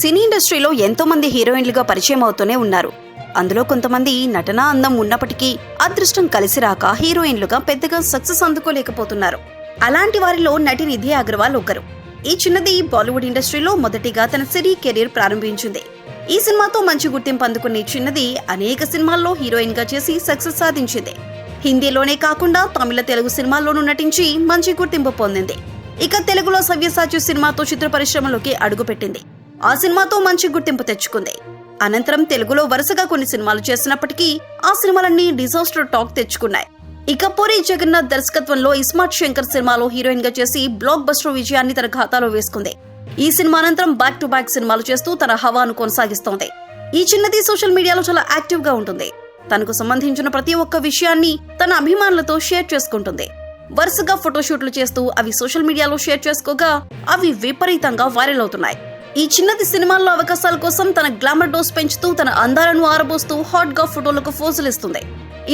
సినీ ఇండస్ట్రీలో ఎంతో మంది హీరోయిన్లుగా పరిచయం అవుతూనే ఉన్నారు. అందులో కొంతమంది నటనా అందం ఉన్నప్పటికీ అదృష్టం కలిసి రాక హీరోయిన్లుగా పెద్దగా సక్సెస్ అందుకోలేకపోతున్నారు. అలాంటి వారిలో నటి నిధి అగర్వాల్ ఒకరు. ఈ చిన్నది బాలీవుడ్ ఇండస్ట్రీలో మొదటిగా తన సినీ కెరీర్ ప్రారంభించింది. ఈ సినిమాతో మంచి గుర్తింపు అందుకున్న ఈ చిన్నది అనేక సినిమాల్లో హీరోయిన్గా చేసి సక్సెస్ సాధించింది. హిందీలోనే కాకుండా తమిళ తెలుగు సినిమాల్లోనూ నటించి మంచి గుర్తింపు పొందింది. ఇక తెలుగులో సవ్యసాచి సినిమాతో చిత్ర పరిశ్రమలోకి అడుగుపెట్టింది. ఆ సినిమాతో మంచి గుర్తింపు తెచ్చుకుంది. అనంతరం తెలుగులో వరుసగా కొన్ని సినిమాలు చేసినప్పటికీ ఆ సినిమాలన్నీ డిజాస్టర్ టాక్ తెచ్చుకున్నాయి. ఇక పూరి జగన్నాథ్ దర్శకత్వంలో ఇస్మార్ట్ శంకర్ సినిమాలో హీరోయిన్గా చేసి బ్లాక్ బస్టర్ విజయాన్ని తన ఖాతాలో వేసుకుంది. ఈ సినిమా అనంతరం బ్యాక్ టు బ్యాక్ సినిమాలు చేస్తూ తన హవాను కొనసాగిస్తోంది. ఈ చిన్నది సోషల్ మీడియాలో చాలా యాక్టివ్గా ఉంటుంది. తనకు సంబంధించిన ప్రతి ఒక్క విషయాన్ని తన అభిమానులతో షేర్ చేసుకుంటుంది. వరుసగా ఫోటోషూట్లు చేస్తూ అవి సోషల్ మీడియాలో షేర్ చేసుకోగా అవి విపరీతంగా వైరల్ అవుతున్నాయి. ఈ చిన్నది సినిమాల్లో అవకాశాల కోసం తన గ్లామర్ డోస్ పెంచుతూ తన అందాలను ఆరబోస్తూ హాట్గా ఫోటోలకు ఫోజులు ఇస్తుంది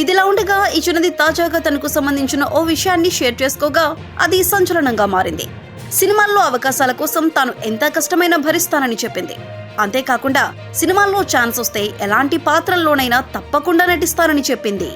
ఇదిలా ఉండగా ఈ చిన్నది తాజాగా తనకు సంబంధించిన ఓ విషయాన్ని షేర్ చేసుకోగా అది సంచలనంగా మారింది. సినిమాల్లో అవకాశాల కోసం తాను ఎంత కష్టమైనా భరిస్తానని చెప్పింది. అంతేకాకుండా సినిమాల్లో ఛాన్స్ వస్తే ఎలాంటి పాత్రల్లోనైనా తప్పకుండా నటిస్తానని చెప్పింది.